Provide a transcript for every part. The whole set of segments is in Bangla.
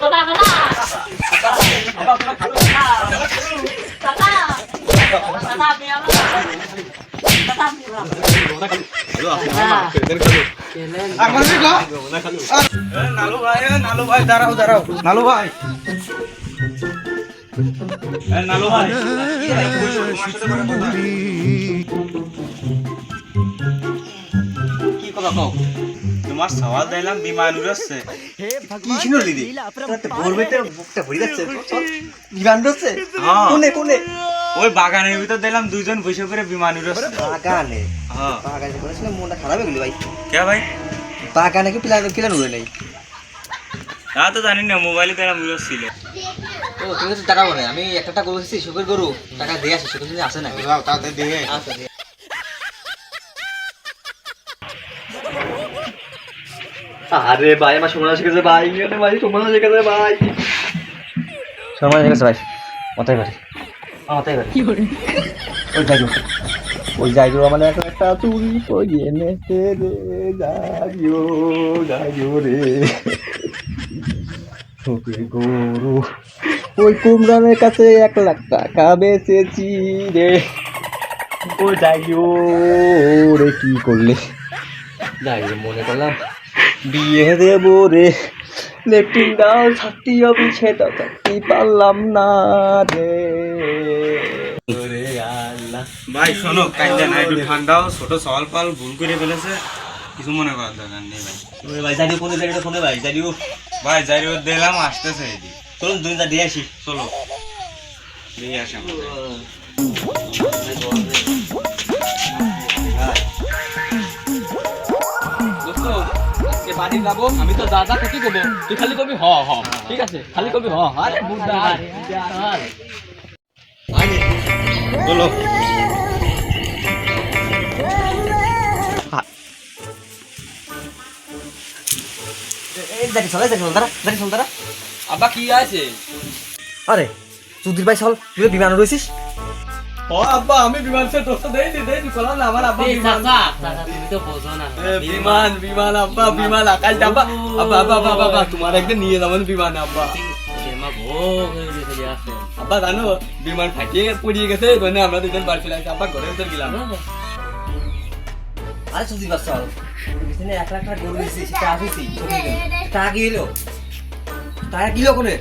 Tara ka na! তোমার সওয়াল দিলাম বিমান উড়ছে কি শুনল দিদি ভোর বুকটা ভরে যাচ্ছে বিমান উড়ছে হ্যাঁ। কোনে কোনে ওই বাগানের ভিতর দিলাম দুইজন বসে করে বিমান উড়ছে বাগানে? হ্যাঁ। বাগানে করেছিলাম মনটা খারাপ হয়ে গেল ভাই। কে ভাই? বাগানে কি প্ল্যান প্ল্যান উড়ে নাই? তা তো জানি না মোবাইলে দিলাম উড়ছিল ও তুমি তো টাকা বলে আমি একটা টাকা বলেছি শুকুর গরু। টাকা দিয়ে আসি শুকুর যদি আসে না তাতে দিয়ে। আচ্ছা আরে ভাই আমার সময় শিখেছে ভাই ভাই শিখেছে ভাই। শিখেছে ভাই মাথায় বাড়ি মাথায় বাড়ি ওই যাইও ওই যাইও মানে একটা একটা চুরি কই এনেছে রে যাইও যাইও রে। ওকে গরু। ওই কুমড়ানের কাছে এক লাখ টাকা বেচেছি রে। ও যাইও রে কি করলে? যাই মনে করলাম। বিয়ে দেবো রে। লেফটিন দাও ছাত্রী চাকরি পারলাম না রে? ভাই শোনো কাইন্দা না একটু ঠান্ডাও ছোট সওয়াল পাল ভুল করে ফেলেছে। কিছু মনে করার দরকার নেই ভাই। ভাই জানিও কোনে জানিও ফোনে ভাই জানিও ভাই যাই রোদ দিলাম আসতেছে এদিকে চলুন দুই দিয়ে আসি। চলো। দিয়ে আসি বাড়ি যাব আমি তো দাদা ক্ষতি করব তুই খালি কবি হ হ। ঠিক আছে? খালি কবি হ। আরে বুদ্ধা আব্বা কি আছে? আরে সুধীর ভাই চল তুই বিমান রয়েছিস ও আব্বা আমি বিমান সে দোস্ত দেই দি দেই দি না আমার আব্বা বিমান। তুমি তো বোঝো না। বিমান বিমান আব্বা বিমান আকাশ আব্বা আব্বা আব্বা আব্বা আব্বা, আব্বা তোমার একদিন নিয়ে যাবেন বিমান আব্বা। মা ভোগ হয়ে আব্বা জানো বিমান ফাটিয়ে পড়িয়ে গেছে মানে আমরা দুজন বাড়ি ফেলে আসি আব্বা ঘরের ভিতর গেলাম। আরে সুধীর ভাই চল। এক লাখ টাকা গরু দিয়েছি সেটা আসিছি টাকা কি এলো টাকা কি এলো কোনে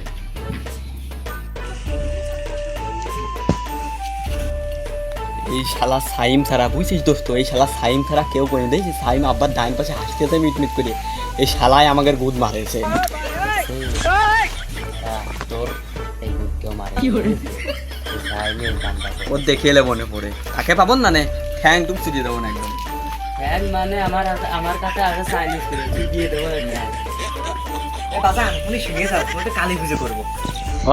এই শালা সাইম ছাড়া বুঝছিস দোস্ত? এই শালা সাইম ছাড়া কেউ করে দেয় সাইম আব্বার ডাইন পাশে হাসতে মিট মিট করে। এই শালাই আমাদের গুদ মারেছে। তোর এই কেউ মারে ও দেখে এলে মনে পড়ে। তাকে পাবন না নে? ঠ্যাং টুক ছিটিয়ে দেবো না একদম। ফ্যান মানে আমার আমার কাছে আগে তুই দিয়ে দেবো বাবা আমি শুনে স্যার কালী পুজো করব।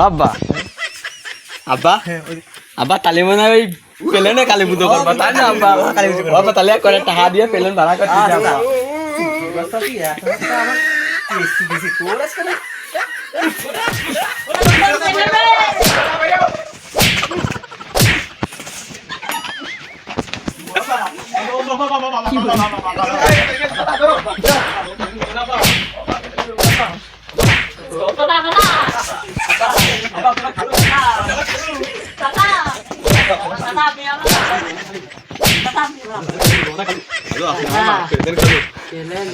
আব্বা। আব্বা? আব্বা তালে মনে হয় ওই পেলেনে কালী পুজো করবা তাই না আব্বা কালী পুজো করব। ও আব্বা তাহলে করে টাকা দিয়ে পেলেন ভাড়া করে দিয়ে যাবা। তোর আজকে না পেলেন